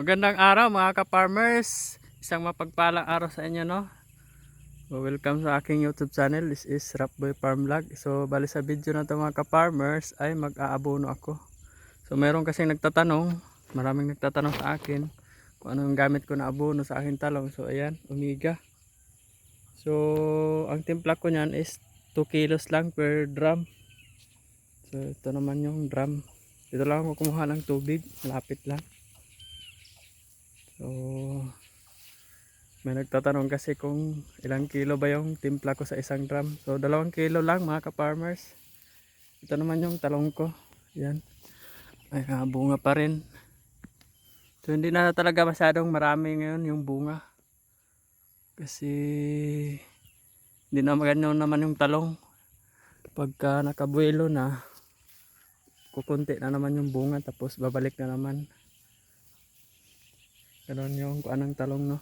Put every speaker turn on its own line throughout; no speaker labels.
Magandang araw mga ka-farmers. Isang mapagpalang araw sa inyo no. Welcome sa aking YouTube channel. This is Rapboy Farm Vlog. So bali sa video na to mga ka-farmers ay mag-aabono ako. So meron kasing nagtatanong, maraming nagtatanong sa akin kung ano yung gamit ko na abono sa aking talong. So ayan, Omega. So ang timpla ko niyan is 2 kilos lang per drum. So ito naman yung drum. Dito lang ako kumuha ng tubig, malapit lang. So, may nagtatanong kasi kung ilang kilo ba yung timpla ko sa isang drum. So, dalawang kilo lang mga ka-farmers. Ito naman yung talong ko. Yan. Ay, ah, bunga pa rin. So, hindi na talaga masyadong marami ngayon yung bunga. Kasi, hindi na maganda naman yung talong. Pagka nakabuelo na, kukunti na naman yung bunga tapos babalik na naman. Ganun yung kung anong talong no.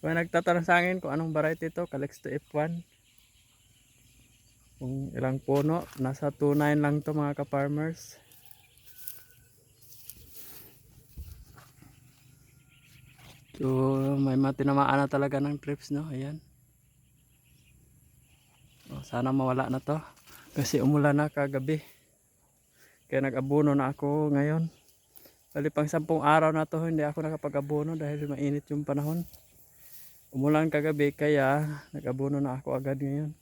Kung nagtatanong sa akin kung anong variety ito, Calixto F1. Kung ilang puno, nasa 2.9 lang to mga ka-farmers. So, may matinamaan na talaga ng trips no. Ayan. Oh, sana mawala na to. Kasi umulan na kagabi. Kaya nag-abuno na ako ngayon. Bali pang sampung araw na to hindi ako nakapag-abono dahil mainit yung panahon. Umulan kagabi kaya nag-abono na ako agad ngayon.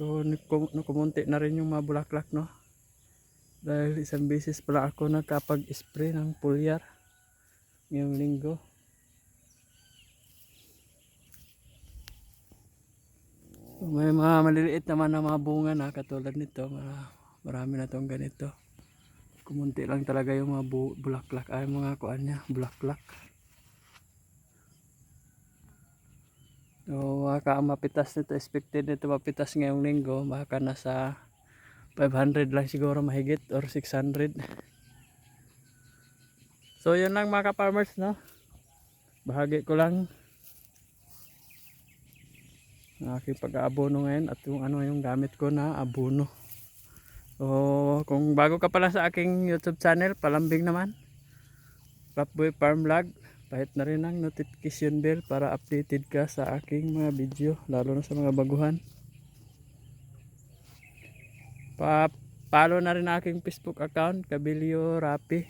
So nukumunti na rin yung mga bulaklak no. Dahil isang beses pala ako nakapag-spray ng pulyar ngayong linggo. May mga maliliit naman na mga bunga na katulad nito. Mara- Marami na tong ganito kumunti lang talaga yung mga bu- bulaklak. Ay mga kuan niya bulaklak. So baka mapitas nito expected nito mapitas ngayong linggo. Baka nasa 500 lang siguro mahigit or 600 so yun lang mga ka-farmers no? Bahagi ko lang. Ang aking pag-aabono ngayon at yung ano yung gamit ko na abono So, kung bago ka pala sa aking YouTube channel, palambing naman. Rapboy Farm Vlog. Pahit na rin ang notification bell para updated ka sa aking mga video, lalo na sa mga baguhan. Pa-follow na rin aking Facebook account, Kabilio Rapi.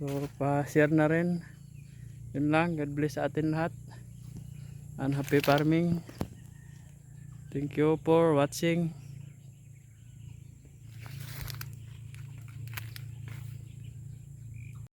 So, pa-share na rin. Yun lang. God bless sa atin lahat. And happy farming. Thank you for watching.